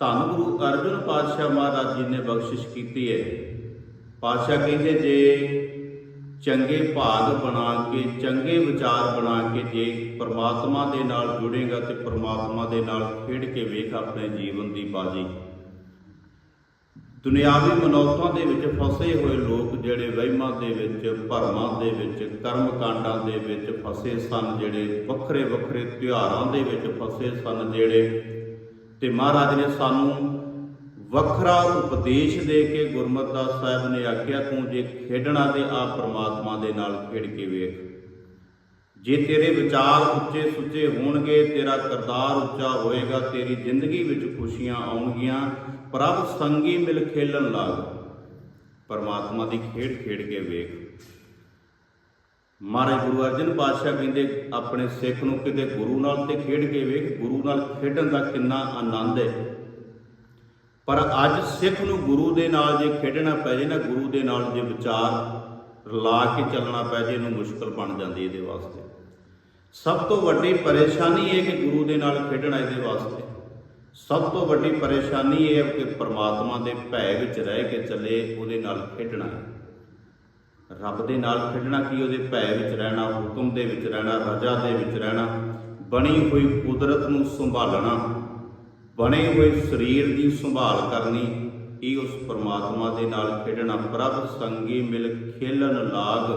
ਧੰਨ ਗੁਰੂ ਅਰਜਨ ਪਾਤਸ਼ਾਹ ਮਹਾਰਾਜ ਜੀ ਨੇ ਬਖਸ਼ਿਸ਼ ਕੀਤੀ ਹੈ। ਪਾਤਸ਼ਾਹ ਕਹਿੰਦੇ, ਜੇ ਚੰਗੇ ਭਾਗ ਬਣਾ ਕੇ, ਚੰਗੇ ਵਿਚਾਰ ਬਣਾ ਕੇ ਜੇ ਪਰਮਾਤਮਾ ਦੇ ਨਾਲ ਜੁੜੇਗਾ ਤੇ ਪਰਮਾਤਮਾ ਦੇ ਨਾਲ ਖੇਡ ਕੇ ਵੇਖ ਆਪਣੇ ਜੀਵਨ ਦੀ ਬਾਜੀ। ਦੁਨਿਆਵੀ ਮਨੌਤਾਂ ਦੇ ਵਿੱਚ ਫਸੇ ਹੋਏ ਲੋਕ ਜਿਹੜੇ ਵਹਿਮਾਂ ਦੇ ਵਿੱਚ, ਭਰਮਾਂ ਦੇ ਵਿੱਚ ਕਰਮ ਕਾਂਡਾਂ ਦੇ ਵਿੱਚ ਫਸੇ ਸਨ, ਜਿਹੜੇ ਵੱਖਰੇ ਵੱਖਰੇ ਤਿਉਹਾਰਾਂ ਦੇ ਵਿੱਚ ਫਸੇ ਸਨ, ਜਿਹੜੇ ਤੇ ਮਹਾਰਾਜ ਨੇ ਸਾਨੂੰ ਵੱਖਰਾ ਉਪਦੇਸ਼ ਦੇ ਕੇ ਗੁਰਮਤਿ ਸਾਹਿਬ ਨੇ ਆਖਿਆ, ਤੂੰ ਜੇ ਖੇਡਣਾ ਤੇ ਆ ਪ੍ਰਮਾਤਮਾ ਦੇ ਨਾਲ ਖੇਡ ਕੇ ਵੇਖ। ਜੇ ਤੇਰੇ ਵਿਚਾਰ ਉੱਚੇ ਸੁੱਚੇ ਹੋਣਗੇ, ਤੇਰਾ ਕਰਤਾਰ ਉੱਚਾ ਹੋਏਗਾ, ਤੇਰੀ ਜ਼ਿੰਦਗੀ ਵਿੱਚ ਖੁਸ਼ੀਆਂ ਆਉਣਗੀਆਂ, ਪ੍ਰਭ ਸੰਗੀ ਮਿਲ ਖੇਲਣ ਲੱਗ। ਪਰਮਾਤਮਾ ਦੀ ਖੇਡ ਖੇਡ ਕੇ ਵੇਖ। ਮਹਾਰਾਜ ਗੁਰੂ ਅਰਜਨ ਪਾਤਸ਼ਾਹ ਕਹਿੰਦੇ, ਆਪਣੇ ਸਿੱਖ ਨੂੰ ਕਿਤੇ ਗੁਰੂ ਨਾਲ ਤੇ ਖੇਡ ਕੇ ਵੇਖ, ਗੁਰੂ ਨਾਲ ਖੇਡਣ ਦਾ ਕਿੰਨਾ ਆਨੰਦ ਹੈ। ਪਰ ਅੱਜ ਸਿੱਖ ਨੂੰ ਗੁਰੂ ਦੇ ਨਾਲ ਜੇ ਖੇਡਣਾ ਪੈ ਜੇ ਨਾ, ਗੁਰੂ ਦੇ ਨਾਲ ਜੇ ਵਿਚਾਰ ਰਲਾ ਕੇ ਚੱਲਣਾ ਪੈ ਜੇ, ਇਹਨੂੰ ਮੁਸ਼ਕਲ ਬਣ ਜਾਂਦੀ ਇਹਦੇ ਵਾਸਤੇ। ਸਭ ਤੋਂ ਵੱਡੀ ਪਰੇਸ਼ਾਨੀ ਇਹ ਕਿ ਗੁਰੂ ਦੇ ਨਾਲ ਖੇਡਣਾ ਇਹਦੇ ਵਾਸਤੇ। ਸਭ ਤੋਂ ਵੱਡੀ ਪਰੇਸ਼ਾਨੀ ਇਹ ਹੈ ਕਿ ਪਰਮਾਤਮਾ ਦੇ ਭੈ ਵਿੱਚ ਰਹਿ ਕੇ ਚੱਲੇ, ਉਹਦੇ ਨਾਲ ਖੇਡਣਾ ਹੈ। ਰੱਬ ਦੇ ਨਾਲ ਖੇਡਣਾ ਕੀ ਉਹਦੇ ਭੈ ਵਿੱਚ ਰਹਿਣਾ, ਹੁਕਮ ਦੇ ਵਿੱਚ ਰਹਿਣਾ, ਰਜਾ ਦੇ ਵਿੱਚ ਰਹਿਣਾ, ਬਣੀ ਹੋਈ ਕੁਦਰਤ ਨੂੰ ਸੰਭਾਲਣਾ, ਬਣੇ ਹੋਏ ਸਰੀਰ ਦੀ ਸੰਭਾਲ ਕਰਨੀ, ਇਹ ਉਸ ਪਰਮਾਤਮਾ ਦੇ ਨਾਲ ਖੇਡਣਾ। ਪ੍ਰਭ ਸੰਗੀ ਮਿਲ ਖੇਲਣ ਲਾਗ,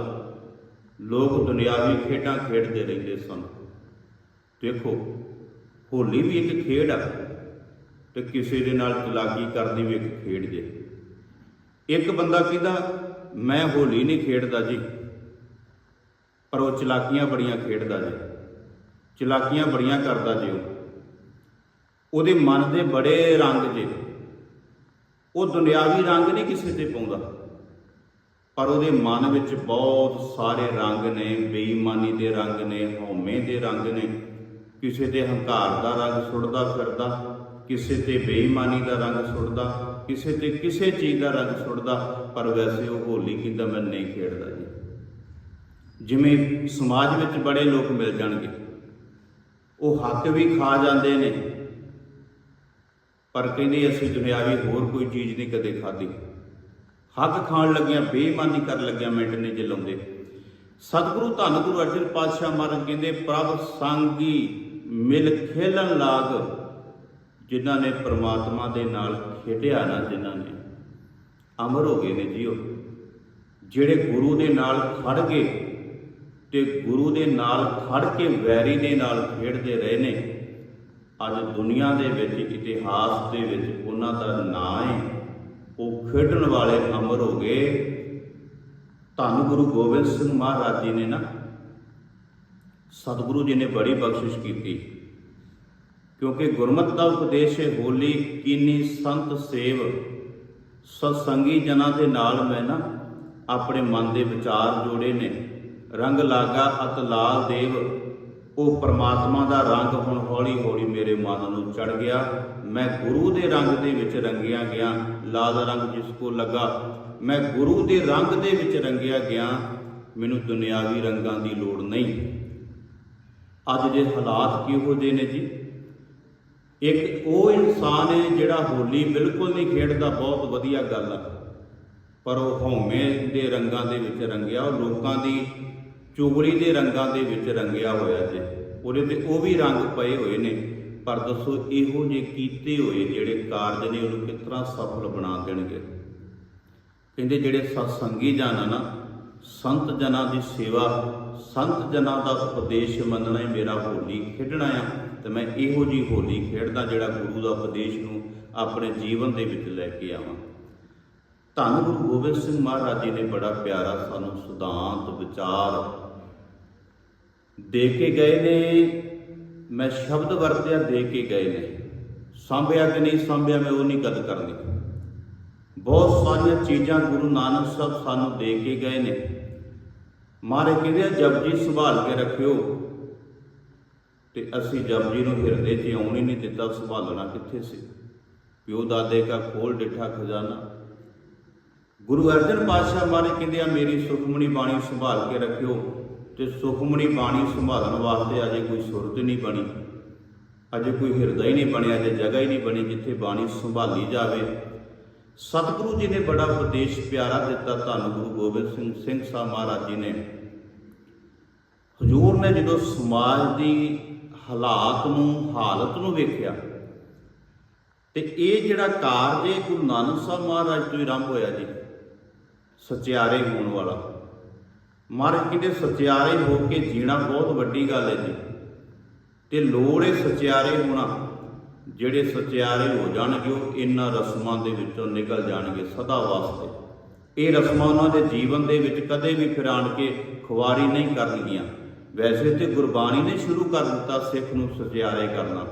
ਲੋਕ ਦੁਨਿਆਵੀ ਖੇਡਾਂ ਖੇਡਦੇ ਰਹਿੰਦੇ ਸਨ। ਦੇਖੋ, ਹੋਲੀ ਵੀ ਇੱਕ ਖੇਡ ਆ ਤੇ ਕਿਸੇ ਦੇ ਨਾਲ ਚਲਾਕੀ ਕਰਨੀ ਵੀ ਇੱਕ ਖੇਡ ਜੇ। ਇੱਕ ਬੰਦਾ ਕਹਿੰਦਾ? ਮੈਂ ਹੋਲੀ ਨਹੀਂ ਖੇਡਦਾ ਜੀ, ਪਰ ਉਹ ਚਲਾਕੀਆਂ ਬੜੀਆਂ ਖੇਡਦਾ ਜੀ। ਚਲਾਕੀਆਂ ਬੜੀਆਂ ਕਰਦਾ ਜੀ ਉਹਦੇ ਮਨ ਦੇ ਬੜੇ ਰੰਗ ਜੇ। ਉਹ ਦੁਨਿਆਵੀ ਰੰਗ ਨਹੀਂ ਕਿਸੇ ਤੇ ਪਾਉਂਦਾ। ਪਰ ਉਹਦੇ ਮਨ ਵਿੱਚ ਬਹੁਤ ਸਾਰੇ ਰੰਗ ਨੇ, ਬੇਈਮਾਨੀ ਦੇ ਰੰਗ ਨੇ, ਹਉਮੈ ਦੇ ਰੰਗ ਨੇ। ਕਿਸੇ ਤੇ ਹੰਕਾਰ ਦਾ ਰੰਗ ਸੁੱਟਦਾ ਫਿਰਦਾ, ਕਿਸੇ ਤੇ ਬੇਈਮਾਨੀ ਦਾ ਰੰਗ ਸੁੱਟਦਾ। ਕਿਸੇ ਤੇ ਕਿਸੇ ਚੀਜ਼ ਦਾ ਰੰਗ ਸੁੱਟਦਾ, ਪਰ ਵੈਸੇ ਉਹ ਹੋਲੀ ਕਿਦਾਂ ਮੈਂ ਨਹੀਂ ਖੇਡਦਾ ਜੀ। ਜਿਵੇਂ ਸਮਾਜ ਵਿੱਚ ਬੜੇ ਲੋਕ ਮਿਲ ਜਾਣਗੇ, ਉਹ ਹੱਕ ਵੀ ਖਾ ਜਾਂਦੇ ਨੇ, ਪਰ ਕਹਿੰਦੇ ਅਸੀਂ ਦੁਨਿਆਵੀ ਹੋਰ ਕੋਈ ਚੀਜ਼ ਨਹੀਂ ਕਦੇ ਖਾਧੀ। ਹੱਕ ਖਾਣ ਲੱਗਿਆਂ, ਬੇਈਮਾਨੀ ਕਰਨ ਲੱਗਿਆਂ ਮਿੰਟ ਨੇ ਜੇ ਲਾਉਂਦੇ। ਸਤਿਗੁਰੂ ਧੰਨ ਗੁਰੂ ਅਰਜਨ ਪਾਤਸ਼ਾਹ ਮਹਾਰਾਜ ਕਹਿੰਦੇ, ਪ੍ਰਭ ਸੰਗੀ ਮਿਲ ਖੇਲਣ ਲਾਗ ਜਿਨ੍ਹਾਂ ਨੇ ਪ੍ਰਮਾਤਮਾ ਦੇ ਨਾਲ ਖੇਡਿਆ ਨਾ ਜਿਨ੍ਹਾਂ ਨੇ। ਅਮਰ ਹੋ ਗਏ ਨੇ ਜੀ ਉਹ ਜਿਹੜੇ ਗੁਰੂ ਦੇ ਨਾਲ ਖੜ ਗਏ ਤੇ ਗੁਰੂ ਦੇ ਨਾਲ ਖੜ ਕੇ ਵੈਰੀ ਦੇ ਨਾਲ ਖੇਡਦੇ ਰਹੇ ਨੇ, ਅੱਜ ਦੁਨੀਆ ਦੇ ਵਿੱਚ, ਇਤਿਹਾਸ ਦੇ ਵਿੱਚ ਉਹਨਾਂ ਦਾ ਨਾਂ ਹੈ ਉਹ ਖੇਡਣ ਵਾਲੇ ਅਮਰ ਹੋ ਗਏ। ਧੰਨ ਗੁਰੂ ਗੋਬਿੰਦ ਸਿੰਘ ਮਹਾਰਾਜ ਜੀ ਨੇ ਨਾ, ਸਤਿਗੁਰੂ ਜੀ ਨੇ ਬੜੀ ਬਖਸ਼ਿਸ਼ ਕੀਤੀ। ਕਿਉਂਕਿ ਗੁਰਮਤਿ ਦਾ ਉਪਦੇਸ਼ ਹੈ ਹੋਲੀ, ਕੀਨੀ ਸੰਤ ਸੇਵ। ਸਤਸੰਗੀ ਜਨਾਂ ਦੇ ਨਾਲ ਮੈਂ ਨਾ ਆਪਣੇ ਮਨ ਦੇ ਵਿਚਾਰ ਜੋੜੇ ਨੇ। ਰੰਗ ਲਾਗਾ ਅਤ ਲਾਲ ਦੇਵ। ਉਹ ਪ੍ਰਮਾਤਮਾ ਦਾ ਰੰਗ ਹੁਣ ਹੌਲੀ ਹੌਲੀ ਮੇਰੇ ਮਨ ਨੂੰ ਚੜ ਗਿਆ। ਮੈਂ ਗੁਰੂ ਦੇ ਰੰਗ ਦੇ ਵਿੱਚ ਰੰਗਿਆ ਗਿਆ। ਲਾਲ ਰੰਗ ਜਿਸ ਕੋ ਲੱਗਾ। ਮੈਂ ਗੁਰੂ ਦੇ ਰੰਗ ਦੇ ਵਿੱਚ ਰੰਗਿਆ ਗਿਆ। ਮੈਨੂੰ ਦੁਨਿਆਵੀ ਰੰਗਾਂ ਦੀ ਲੋੜ ਨਹੀਂ। ਅੱਜ ਦੇ ਹਾਲਾਤ ਕਿਹੋ ਜਿਹੇ ਨੇ ਜੀ? ਇੱਕ ਉਹ ਇਨਸਾਨ ਹੈ ਜਿਹੜਾ ਹੋਲੀ ਬਿਲਕੁਲ ਨਹੀਂ ਖੇਡਦਾ, ਬਹੁਤ ਵਧੀਆ ਗੱਲ ਆ। ਪਰ ਉਹ ਹਉਮੈ ਦੇ ਰੰਗਾਂ ਦੇ ਵਿੱਚ ਰੰਗਿਆ, ਉਹ ਲੋਕਾਂ ਦੀ ਚੁਗਲੀ ਦੇ ਰੰਗਾਂ ਦੇ ਵਿੱਚ ਰੰਗਿਆ ਹੋਇਆ ਜੇ। ਉਹਦੇ ਤੇ ਉਹ ਵੀ ਰੰਗ ਪਏ ਹੋਏ ਨੇ। ਪਰ ਦੱਸੋ, ਇਹੋ ਜਿਹੇ ਕੀਤੇ ਹੋਏ ਜਿਹੜੇ ਕਾਰਜ ਨੇ, ਉਹਨੂੰ ਕਿਸ ਤਰ੍ਹਾਂ ਸਫਲ ਬਣਾ ਦੇਣਗੇ? ਕਹਿੰਦੇ ਜਿਹੜੇ ਸਤਸੰਗੀ ਜਨ ਆ ਨਾ, ਸੰਤ ਜਨਾਂ ਦੀ ਸੇਵਾ, ਸੰਤ ਜਨਾਂ ਦਾ ਉਪਦੇਸ਼ ਮੰਨਣਾ ਹੀ ਮੇਰਾ ਹੋਲੀ ਖੇਡਣਾ ਆ। ਤੇ ਮੈਂ ਇਹੋ ਜੀ ਹੋਲੀ ਖੇਡਦਾ ਜਿਹੜਾ ਗੁਰੂ ਦਾ ਉਪਦੇਸ਼ ਨੂੰ ਆਪਣੇ ਜੀਵਨ ਦੇ ਵਿੱਚ ਲੈ ਕੇ ਆਵਾਂ। ਧੰਨ ਗੁਰੂ ਗੋਬਿੰਦ ਸਿੰਘ ਮਹਾਰਾਜ ਜੀ ਨੇ ਬੜਾ ਪਿਆਰਾ ਸਾਨੂੰ ਸਿਧਾਂਤ ਵਿਚਾਰ ਦੇ ਕੇ ਗਏ ਨੇ। ਮੈਂ ਸ਼ਬਦ ਵਰਤਿਆ ਦੇ ਕੇ ਗਏ ਨੇ। ਸੰਭਿਆ ਕਿ ਨਹੀਂ ਸੰਭਿਆ ਮੈਂ ਉਹ ਨਹੀਂ ਗੱਲ ਕਰਨੀ। ਬਹੁਤ ਸਾਰੀਆਂ ਚੀਜ਼ਾਂ ਗੁਰੂ ਨਾਨਕ ਸਾਹਿਬ ਸਾਨੂੰ ਦੇ ਕੇ ਗਏ ਨੇ। ਮਾਰੇ ਕਹਿੰਦੇ ਆ, ਜਪਜੀ ਸੰਭਾਲ ਕੇ ਰੱਖਿਓ। ਤੇ ਅਸੀਂ ਜਪਜੀ ਨੂੰ ਹਿਰਦੇ 'ਚ ਆਉਣ ਹੀ ਨਹੀਂ ਦਿੱਤਾ, ਸੰਭਾਲਣਾ ਕਿੱਥੇ ਸੀ? ਪਿਓ ਦਾਦੇ ਕਾ ਖੋਲ ਡਿਠਾ ਖਜ਼ਾਨਾ। ਗੁਰੂ ਅਰਜਨ ਪਾਤਸ਼ਾਹ ਮਹਾਰਾਜ ਕਹਿੰਦੇ ਆ, ਮੇਰੀ ਸੁਖਮਣੀ ਬਾਣੀ ਸੰਭਾਲ ਕੇ ਰੱਖਿਓ, ਤੇ ਸੁਖਮਣੀ ਬਾਣੀ ਸੰਭਾਲਣ ਵਾਸਤੇ ਅਜੇ ਕੋਈ ਸੁਰਤ ਨਹੀਂ ਬਣੀ। ਅਜੇ ਕੋਈ ਹਿਰਦਾ ਹੀ ਨਹੀਂ ਬਣਿਆ ਜੇ ਜਗ੍ਹਾ ਹੀ ਨਹੀਂ ਬਣੀ ਜਿੱਥੇ ਬਾਣੀ ਸੰਭਾਲੀ ਜਾਵੇ। ਸਤਿਗੁਰੂ ਜੀ ਨੇ ਬੜਾ ਉਪਦੇਸ਼ ਪਿਆਰਾ ਦਿੱਤਾ ਧੰਨ ਗੁਰੂ ਗੋਬਿੰਦ ਸਿੰਘ ਸਿੰਘ ਸਾਹਿਬ ਮਹਾਰਾਜ ਜੀ ਨੇ। ਹਜੂਰ ਨੇ ਜਦੋਂ ਸਮਾਜ ਦੀ ਹਾਲਾਤ ਨੂੰ, ਹਾਲਤ ਨੂੰ ਵੇਖਿਆ। ਤੇ ਇਹ ਜਿਹੜਾ ਕਾਰਜ, ਇਹ ਗੁਰੂ ਨਾਨਕ ਸਾਹਿਬ ਮਹਾਰਾਜ ਤੋਂ ਹੀ ਆਰੰਭ ਹੋਇਆ ਜੀ। ਸਚਿਆਰੇ ਹੋਣ ਵਾਲਾ। ਮਹਾਰਾਜ ਕਹਿੰਦੇ, ਸਚਿਆਰੇ ਹੋ ਕੇ ਜੀਣਾ ਬਹੁਤ ਵੱਡੀ ਗੱਲ ਹੈ ਜੀ। ਤੇ ਲੋੜ ਹੈ ਸਚਿਆਰੇ ਹੋਣਾ। ਜਿਹੜੇ ਸਚਿਆਰੇ ਹੋ ਜਾਣਗੇ, ਉਹ ਇਹਨਾਂ ਰਸਮਾਂ ਦੇ ਵਿੱਚੋਂ ਨਿਕਲ ਜਾਣਗੇ ਸਦਾ ਵਾਸਤੇ। ਇਹ ਰਸਮਾਂ ਉਹਨਾਂ ਦੇ ਜੀਵਨ ਦੇ ਵਿੱਚ ਕਦੇ ਵੀ ਫਿਰ ਆਣ ਕੇ ਖੁਆਰੀ ਨਹੀਂ ਕਰਨਗੀਆਂ। ਵੈਸੇ ਤੇ ਗੁਰਬਾਣੀ ਨੇ ਸ਼ੁਰੂ ਕਰ ਦਿੱਤਾ ਸਿੱਖ ਨੂੰ ਸਚਿਆਰੇ ਕਰਨਾ।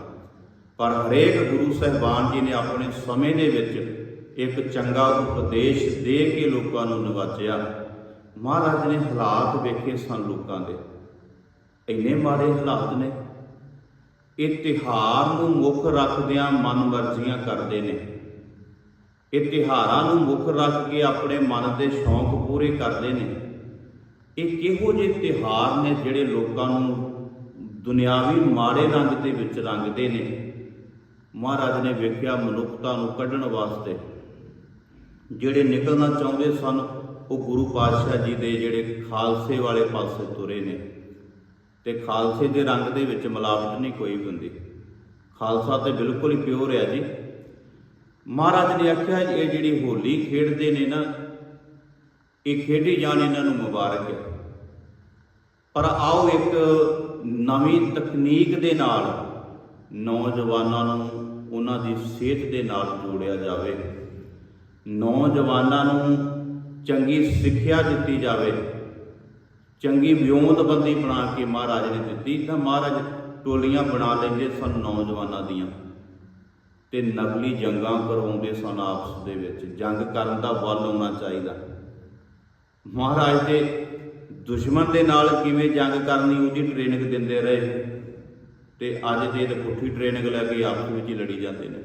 ਪਰ ਹਰੇਕ ਗੁਰੂ ਸਹਿਬਾਨ ਜੀ ਨੇ ਆਪਣੇ ਸਮੇਂ ਦੇ ਵਿੱਚ ਇੱਕ ਚੰਗਾ ਉਪਦੇਸ਼ ਦੇ ਕੇ ਲੋਕਾਂ ਨੂੰ ਨਵਾਜਿਆ। ਮਹਾਰਾਜ ਨੇ ਹਾਲਾਤ ਵੇਖੇ ਸਨ ਲੋਕਾਂ ਦੇ। ਇੰਨੇ ਮਾੜੇ ਹਾਲਾਤ ਨੇ। ਇਹ ਤਿਹਾਰ ਨੂੰ ਮੁੱਖ ਰੱਖਦਿਆਂ ਮਨ ਮਰਜ਼ੀਆਂ ਕਰਦੇ ਨੇ। ਇਹ ਤਿਹਾਰਾਂ ਨੂੰ ਮੁੱਖ ਰੱਖ ਕੇ ਆਪਣੇ ਮਨ ਦੇ ਸ਼ੌਂਕ ਪੂਰੇ ਕਰਦੇ ਨੇ। ਇਹ ਕਿਹੋ ਜਿਹੇ ਤਿਹਾਰ ਨੇ ਜਿਹੜੇ ਲੋਕਾਂ ਨੂੰ ਦੁਨਿਆਵੀ ਮਾੜੇ ਰੰਗ ਦੇ ਵਿੱਚ ਰੰਗਦੇ ਨੇ? ਮਹਾਰਾਜ ਨੇ ਵੇਖਿਆ ਮਨੁੱਖਤਾ ਨੂੰ ਕੱਢਣ ਵਾਸਤੇ। ਜਿਹੜੇ ਨਿਕਲਣਾ ਚਾਹੁੰਦੇ ਸਨ, ਉਹ ਗੁਰੂ ਪਾਤਸ਼ਾਹ ਜੀ ਦੇ ਜਿਹੜੇ ਖਾਲਸੇ ਵਾਲੇ ਪਾਸੇ ਤੁਰੇ ਨੇ। ਤੇ ਖਾਲਸੇ ਦੇ ਰੰਗ ਦੇ ਵਿੱਚ ਮਿਲਾਵਟ ਨਹੀਂ ਕੋਈ ਹੁੰਦੀ। ਖਾਲਸਾ ਤੇ ਬਿਲਕੁਲ ਪਿਓਰ ਹੈ ਜੀ। ਮਹਾਰਾਜ ਨੇ ਆਖਿਆ, ਇਹ ਜਿਹੜੀ ਹੋਲੀ ਖੇਡਦੇ ਨੇ ਨਾ ਇਹ ਖੇਡੀ ਜਾਣ ਇਹਨਾਂ ਨੂੰ ਮੁਬਾਰਕ ਹੈ। ਪਰ ਆਓ ਇੱਕ ਨਵੀਂ ਤਕਨੀਕ ਦੇ ਨਾਲ ਨੌਜਵਾਨਾਂ ਨੂੰ ਉਹਨਾਂ ਦੀ ਸਿਹਤ ਦੇ ਨਾਲ ਜੋੜਿਆ ਜਾਵੇ। ਨੌਜਵਾਨਾਂ ਨੂੰ ਚੰਗੀ ਸਿੱਖਿਆ ਦਿੱਤੀ ਜਾਵੇ। ਚੰਗੀ ਵਿਉਂਤਬੰਦੀ ਬਣਾ ਕੇ ਮਹਾਰਾਜ ਨੇ ਦਿੱਤੀ ਤਾਂ ਮਹਾਰਾਜ ਟੋਲੀਆਂ ਬਣਾ ਲੈਂਦੇ ਸਨ ਨੌਜਵਾਨਾਂ ਦੀਆਂ ਤੇ ਨਕਲੀ ਜੰਗਾਂ ਕਰਵਾਉਂਦੇ ਸਨ ਆਪਸ ਦੇ ਵਿੱਚ। ਜੰਗ ਕਰਨ ਦਾ ਵੱਲ ਆਉਣਾ ਚਾਹੀਦਾ। ਮਹਾਰਾਜ ਦੇ ਦੁਸ਼ਮਣ ਦੇ ਨਾਲ ਕਿਵੇਂ ਜੰਗ ਕਰਨੀ ਉਹਦੀ ਟ੍ਰੇਨਿੰਗ ਦਿੰਦੇ ਰਹੇ। ਤੇ ਅੱਜ ਜੇ ਪੁੱਠੀ ਟ੍ਰੇਨਿੰਗ ਲੈ ਕੇ ਆਪਸ ਵਿੱਚ ਹੀ ਲੜੀ ਜਾਂਦੇ ਨੇ।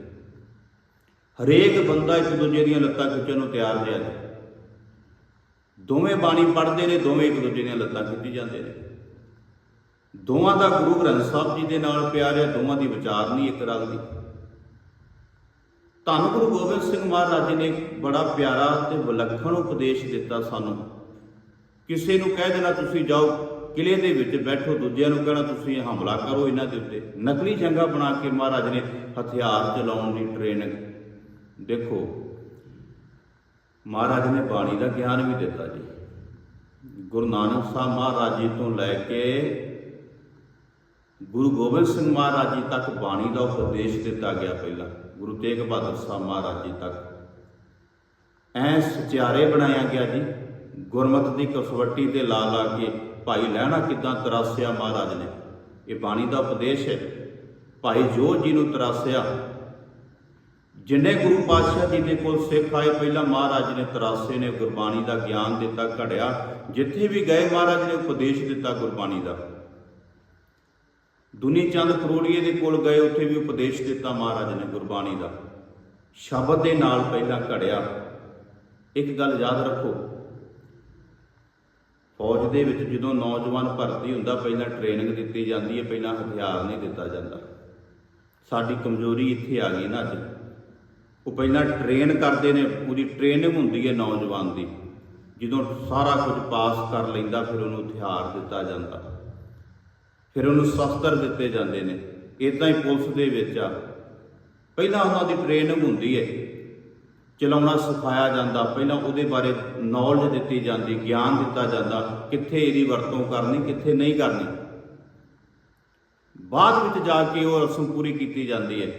ਹਰੇਕ ਬੰਦਾ ਇੱਕ ਦੂਜੇ ਦੀਆਂ ਲੱਤਾਂ ਖਿੱਚਣ ਨੂੰ ਤਿਆਰ ਰਿਹਾ ਦੋਵੇਂ ਬਾਣੀ ਪੜ੍ਹਦੇ ਨੇ, ਦੋਵੇਂ ਇੱਕ ਦੂਜੇ ਦੀਆਂ ਲੱਤਾਂ ਖਿੱਚੀ ਜਾਂਦੇ ਨੇ। ਦੋਵਾਂ ਦਾ ਗੁਰੂ ਗ੍ਰੰਥ ਸਾਹਿਬ ਜੀ ਦੇ ਨਾਲ ਪਿਆਰ ਹੈ, ਦੋਵਾਂ ਦੀ ਵਿਚਾਰ ਨਹੀਂ ਇੱਕ ਰਲ ਦੀ। ਧੰਨ ਗੁਰੂ ਗੋਬਿੰਦ ਸਿੰਘ ਮਹਾਰਾਜ ਜੀ ਨੇ ਬੜਾ ਪਿਆਰਾ ਤੇ ਵਿਲੱਖਣ ਉਪਦੇਸ਼ ਦਿੱਤਾ ਸਾਨੂੰ। ਕਿਸੇ ਨੂੰ ਕਹਿ ਦੇਣਾ ਤੁਸੀਂ ਜਾਓ ਕਿਲੇ ਦੇ ਵਿੱਚ ਬੈਠੋ, ਦੂਜਿਆਂ ਨੂੰ ਕਹਿਣਾ ਤੁਸੀਂ ਹਮਲਾ ਕਰੋ ਇਹਨਾਂ ਦੇ ਉੱਤੇ। ਨਕਲੀ ਜੰਗਾ ਬਣਾ ਕੇ ਮਹਾਰਾਜ ਨੇ ਹਥਿਆਰ ਚਲਾਉਣ ਦੀ ਟ੍ਰੇਨਿੰਗ। ਦੇਖੋ, ਮਹਾਰਾਜ ਨੇ ਬਾਣੀ ਦਾ ਗਿਆਨ ਵੀ ਦਿੱਤਾ ਜੀ। ਗੁਰੂ ਨਾਨਕ ਸਾਹਿਬ ਮਹਾਰਾਜ ਜੀ ਤੋਂ ਲੈ ਕੇ ਗੁਰੂ ਗੋਬਿੰਦ ਸਿੰਘ ਮਹਾਰਾਜ ਜੀ ਤੱਕ ਬਾਣੀ ਦਾ ਉਪਦੇਸ਼ ਦਿੱਤਾ ਗਿਆ ਪਹਿਲਾਂ। ਗੁਰੂ ਤੇਗ ਬਹਾਦਰ ਸਾਹਿਬ ਮਹਾਰਾਜ ਜੀ ਤੱਕ। ਐ ਸਚਿਆਰੇ ਬਣਾਇਆ ਗਿਆ ਜੀ। ਗੁਰਮਤ ਦੀ ਕਸਵੱਟੀ ਤੇ ਲਾ ਲਾ ਕੇ ਭਾਈ ਲਹਿਣਾ ਕਿਦਾਂ ਤਰਾਸਿਆ ਮਹਾਰਾਜ ਨੇ। ਇਹ ਬਾਣੀ ਦਾ ਉਪਦੇਸ਼ ਹੈ। ਭਾਈ ਜੋਤ ਜੀ ਨੂੰ ਤਰਾਸਿਆ। ਜਿੰਨੇ ਗੁਰੂ ਪਾਤਸ਼ਾਹ ਜੀ ਦੇ ਕੋਲ ਸਿੱਖ ਆਏ, ਪਹਿਲਾਂ ਮਹਾਰਾਜ ਨੇ ਤਰਾਸੇ ਨੇ ਗੁਰਬਾਣੀ ਦਾ ਗਿਆਨ ਦਿੱਤਾ, ਘੜਿਆ। ਜਿੱਥੇ ਵੀ ਗਏ, ਮਹਾਰਾਜ ਨੇ ਉਪਦੇਸ਼ ਦਿੱਤਾ ਗੁਰਬਾਣੀ ਦਾ। ਦੁਨੀ ਚੰਦ ਕਰੋੜੀਏ ਦੇ ਕੋਲ ਗਏ, ਉੱਥੇ ਵੀ ਉਪਦੇਸ਼ ਦਿੱਤਾ ਮਹਾਰਾਜ ਨੇ ਗੁਰਬਾਣੀ ਦਾ। ਸ਼ਬਦ ਦੇ ਨਾਲ ਪਹਿਲਾਂ ਘੜਿਆ। ਇੱਕ ਗੱਲ ਯਾਦ ਰੱਖੋ। ਫੌਜ ਦੇ ਵਿੱਚ ਜਦੋਂ ਨੌਜਵਾਨ ਭਰਤੀ ਹੁੰਦਾ, ਪਹਿਲਾਂ ਟ੍ਰੇਨਿੰਗ ਦਿੱਤੀ ਜਾਂਦੀ ਹੈ, ਪਹਿਲਾਂ ਹਥਿਆਰ ਨਹੀਂ ਦਿੱਤਾ ਜਾਂਦਾ। ਸਾਡੀ ਕਮਜ਼ੋਰੀ ਇੱਥੇ ਆ ਗਈ ਨਾ ਅੱਜ। ਉਹ ਪਹਿਲਾਂ ਟ੍ਰੇਨ ਕਰਦੇ ਨੇ, ਉਹਦੀ ਟ੍ਰੇਨਿੰਗ ਹੁੰਦੀ ਹੈ ਨੌਜਵਾਨ ਦੀ। ਜਦੋਂ ਸਾਰਾ ਕੁਝ ਪਾਸ ਕਰ ਲੈਂਦਾ, ਫਿਰ ਉਹਨੂੰ ਹਥਿਆਰ ਦਿੱਤਾ ਜਾਂਦਾ। ਫਿਰ ਉਹਨੂੰ ਸ਼ਸਤਰ ਦਿੱਤੇ ਜਾਂਦੇ ਨੇ। ਇਦਾਂ ਹੀ ਪੁਲਿਸ ਦੇ ਵਿੱਚ ਆ। ਪਹਿਲਾਂ ਉਹਨਾਂ ਦੀ ਟ੍ਰੇਨਿੰਗ ਹੁੰਦੀ ਹੈ ਚਲਾਉਣਾ ਸਿਖਾਇਆ ਜਾਂਦਾ। ਪਹਿਲਾਂ ਉਹਦੇ ਬਾਰੇ ਨੌਲੇਜ ਦਿੱਤੀ ਜਾਂਦੀ, ਗਿਆਨ ਦਿੱਤਾ ਜਾਂਦਾ, ਕਿੱਥੇ ਇਹਦੀ ਵਰਤੋਂ ਕਰਨੀ, ਕਿੱਥੇ ਨਹੀਂ ਕਰਨੀ। ਬਾਅਦ ਵਿੱਚ ਜਾ ਕੇ ਉਹ ਰਸਮ ਪੂਰੀ ਕੀਤੀ ਜਾਂਦੀ ਹੈ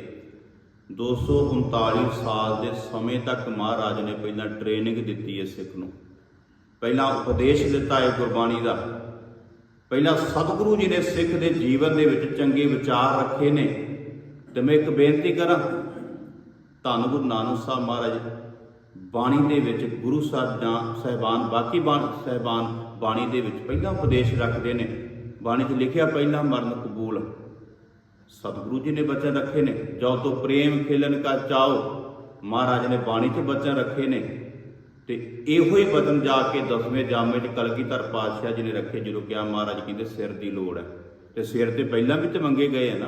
239 ਸਾਲ ਦੇ ਸਮੇਂ ਤੱਕ ਮਹਾਰਾਜ ਨੇ ਪਹਿਲਾਂ ਟ੍ਰੇਨਿੰਗ ਦਿੱਤੀ ਹੈ ਸਿੱਖ ਨੂੰ। ਪਹਿਲਾਂ ਉਪਦੇਸ਼ ਦਿੱਤਾ ਹੈ ਗੁਰਬਾਣੀ ਦਾ। ਪਹਿਲਾਂ ਸਤਿਗੁਰੂ ਜੀ ਨੇ ਸਿੱਖ ਦੇ ਜੀਵਨ ਦੇ ਵਿੱਚ ਚੰਗੇ ਵਿਚਾਰ ਰੱਖੇ ਨੇ ਤੇ ਮੈਂ ਇੱਕ ਬੇਨਤੀ ਕਰਾਂ, ਧੰਨ ਗੁਰੂ ਨਾਨਕ ਸਾਹਿਬ ਮਹਾਰਾਜ, ਬਾਣੀ ਦੇ ਵਿੱਚ ਗੁਰੂ ਸਾਹਿਬ ਜਾਂ ਸਹਿਬਾਨ, ਬਾਕੀ ਬਾਣ, ਸਹਿਬਾਨ ਬਾਣੀ ਦੇ ਵਿੱਚ ਪਹਿਲਾਂ ਉਪਦੇਸ਼ ਰੱਖਦੇ ਨੇ। ਬਾਣੀ 'ਚ ਲਿਖਿਆ ਪਹਿਲਾਂ ਮਰਨ ਕਬੂਲ। ਸਤਿਗੁਰੂ ਜੀ ਨੇ ਬਚਨ ਰੱਖੇ ਨੇ। ਜੋ ਤੋ ਪ੍ਰੇਮ ਖੇਲਨ ਕਾ ਚਾਓ। ਮਹਾਰਾਜ ਨੇ ਬਾਣੀ 'ਚ ਬਚਨ ਰੱਖੇ ਨੇ। ਤੇ ਇਹੋ ਹੀ ਬਦਨ ਜਾ ਕੇ ਦਸਵੇਂ ਜਾਮੇ 'ਚ ਕਲਗੀਧਰ ਪਾਤਸ਼ਾਹ ਜੀ ਨੇ ਰੱਖੇ ਜਦੋਂ ਕਿਹਾ ਮਹਾਰਾਜ ਕਹਿੰਦੇ ਸਿਰ ਦੀ ਲੋੜ ਹੈ। ਤੇ ਸਿਰ ਤੇ ਪਹਿਲਾਂ ਵੀ ਤੇ ਮੰਗੇ ਗਏ ਆ ਨਾ।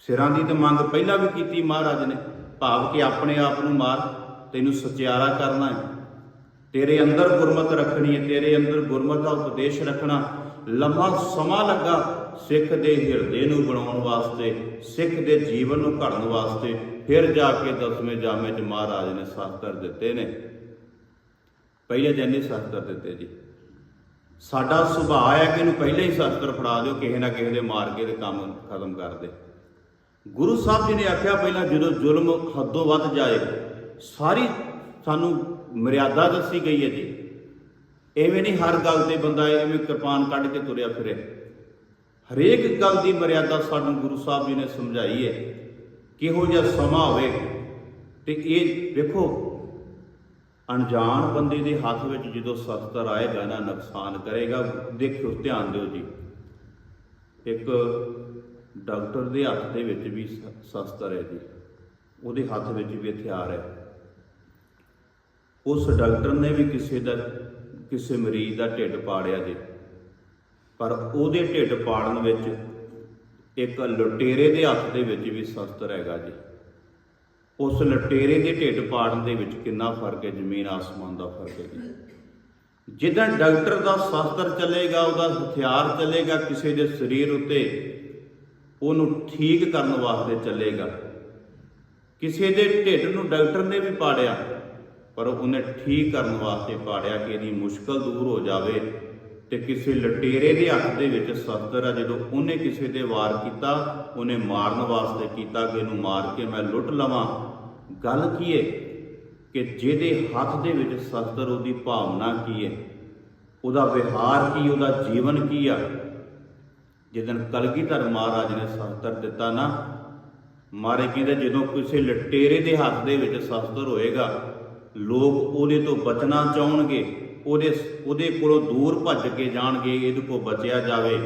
ਸਿਰਾਂ ਦੀ ਤਾਂ ਮੰਗ ਪਹਿਲਾਂ ਵੀ ਕੀਤੀ ਮਹਾਰਾਜ ਨੇ। ਭਾਵ ਕਿ ਆਪਣੇ ਆਪ ਨੂੰ ਮਾਰ, ਤੈਨੂੰ ਸਚਿਆਰਾ ਕਰਨਾ ਹੈ। ਤੇਰੇ ਅੰਦਰ ਗੁਰਮਤ ਰੱਖਣੀ ਹੈ, ਤੇਰੇ ਅੰਦਰ ਗੁਰਮਤ ਦਾ ਉਪਦੇਸ਼ ਰੱਖਣਾ। ਲੰਮਾ ਸਮਾਂ ਲੱਗਾ ਸਿੱਖ ਦੇ ਹਿਰਦੇ ਨੂੰ ਬਣਾਉਣ ਵਾਸਤੇ, ਸਿੱਖ ਦੇ ਜੀਵਨ ਨੂੰ ਘੜਨ ਵਾਸਤੇ। ਫਿਰ ਜਾ ਕੇ ਦਸਵੇਂ ਜਾਮੇ ਚ ਮਹਾਰਾਜ ਨੇ ਸ਼ਾਸਤਰ ਦਿੱਤੇ ਨੇ। ਪਹਿਲੇ ਦਿਨ ਹੀ ਸ਼ਾਸਤਰ ਦਿੱਤੇ ਜੀ। ਸਾਡਾ ਸੁਭਾਅ ਹੈ ਕਿ ਇਹਨੂੰ ਪਹਿਲੇ ਹੀ ਸ਼ਾਸਤਰ ਫੜਾ ਦਿਓ, ਕਿਸੇ ਨਾ ਕਿਸੇ ਦੇ ਮਾਰ ਕੇ ਤੇ ਕੰਮ ਖਤਮ ਕਰ ਦੇ। ਗੁਰੂ ਸਾਹਿਬ ਜੀ ਨੇ ਆਖਿਆ ਪਹਿਲਾਂ ਜਦੋਂ ਜ਼ੁਲਮ ਹੱਦੋਂ ਵੱਧ ਜਾਏ, ਸਾਰੀ ਸਾਨੂੰ ਮਰਿਆਦਾ ਦੱਸੀ ਗਈ ਹੈ ਜੀ। ਐਵੇਂ ਨਹੀਂ ਹਰ ਗੱਲ ਤੇ ਬੰਦਾ ਐਵੇਂ ਕਿਰਪਾਨ ਕੱਢ ਕੇ ਤੁਰਿਆ ਫਿਰੇ। ਹਰੇਕ ਗੱਲ ਦੀ ਮਰਿਆਦਾ ਸਾਨੂੰ ਗੁਰੂ ਸਾਹਿਬ ਜੀ ਨੇ ਸਮਝਾਈ ਹੈ। ਕਿਹੋ ਜਿਹਾ ਸਮਾਂ ਹੋਵੇ ਤੇ ਇਹ ਵੇਖੋ, ਅਣਜਾਣ ਬੰਦੇ ਦੇ ਹੱਥ ਵਿੱਚ ਜਦੋਂ ਸਤਤਰ ਆਏਗਾ ਨਾ, ਨੁਕਸਾਨ ਕਰੇਗਾ, ਦੇਖਿਓ ਧਿਆਨ ਦਿਓ ਜੀ। ਇੱਕ ਡਾਕਟਰ ਦੇ ਹੱਥ ਦੇ ਵਿੱਚ ਵੀ ਸ- ਸ਼ਸਤਰ ਹੈ ਜੀ। ਉਹਦੇ ਹੱਥ ਵਿੱਚ ਵੀ ਹਥਿਆਰ ਹੈ। ਉਸ ਡਾਕਟਰ ਨੇ ਵੀ ਕਿਸੇ ਦਾ, ਕਿਸੇ ਮਰੀਜ਼ ਦਾ ਢਿੱਡ ਪਾੜਿਆ ਜੀ। ਪਰ ਉਹਦੇ ਢਿੱਡ ਪਾੜਨ ਵਿੱਚ ਇੱਕ ਲੁਟੇਰੇ ਦੇ ਹੱਥ ਦੇ ਵਿੱਚ ਵੀ ਸ਼ਸਤਰ ਹੈਗਾ ਜੀ। ਉਸ ਲੁਟੇਰੇ ਦੇ ਢਿੱਡ ਪਾੜਨ ਦੇ ਵਿੱਚ ਕਿੰਨਾ ਫ਼ਰਕ ਹੈ? ਜ਼ਮੀਨ, ਆਸਮਾਨ ਦਾ ਫ਼ਰਕ ਹੈ ਜੀ। ਜਿੱਦਾਂ ਡਾਕਟਰ ਦਾ ਸ਼ਸਤਰ ਚੱਲੇਗਾ, ਉਹਦਾ ਹਥਿਆਰ ਚੱਲੇਗਾ, ਕਿਸੇ ਦੇ ਸਰੀਰ ਉੱਤੇ ਉਹਨੂੰ ਠੀਕ ਕਰਨ ਵਾਸਤੇ ਚੱਲੇਗਾ। ਕਿਸੇ ਦੇ ਢਿੱਡ ਨੂੰ ਡਾਕਟਰ ਨੇ ਵੀ ਪਾੜਿਆ, ਪਰ ਉਹਨੇ ਠੀਕ ਕਰਨ ਵਾਸਤੇ ਪਾੜਿਆ ਕਿ ਇਹਦੀ ਮੁਸ਼ਕਲ ਦੂਰ ਹੋ ਜਾਵੇ। ਤੇ ਕਿਸੇ ਲਟੇਰੇ ਦੇ ਹੱਥ ਦੇ ਵਿੱਚ ਸ਼ਸਤਰ ਆ, ਜਦੋਂ ਉਹਨੇ ਕਿਸੇ ਦੇ ਵਾਰ ਕੀਤਾ, ਉਹਨੇ ਮਾਰਨ ਵਾਸਤੇ ਕੀਤਾ ਕਿ ਇਹਨੂੰ ਮਾਰ ਕੇ ਮੈਂ ਲੁੱਟ ਲਵਾਂ। ਗੱਲ ਕੀ ਹੈ ਕਿ ਜਿਹਦੇ ਹੱਥ ਦੇ ਵਿੱਚ ਸ਼ਸਤਰ ਉਹਦੀ ਭਾਵਨਾ ਕੀ ਹੈ ਉਹਦਾ ਵਿਹਾਰ ਕੀ, ਉਹਦਾ ਜੀਵਨ ਕੀ ਆ? ਜਿੱਦਨ ਕਲਗੀਧਰ ਮਹਾਰਾਜ ਨੇ ਸ਼ਸਤਰ ਦਿੱਤਾ ਨਾ, ਮਾਰੇ ਕਹਿੰਦੇ, ਜਦੋਂ ਕਿਸੇ ਲਟੇਰੇ ਦੇ ਹੱਥ ਦੇ ਵਿੱਚ ਸ਼ਸਤਰ ਹੋਏਗਾ, ਲੋਕ ਉਹਦੇ ਤੋਂ ਬਚਣਾ ਚਾਹਣਗੇ। ਉਹਦੇ ਉਹਦੇ ਕੋਲੋਂ ਦੂਰ ਭੱਜ ਕੇ ਜਾਣਗੇ, ਇਹਦੇ ਕੋਲ ਬਚਿਆ ਜਾਵੇ।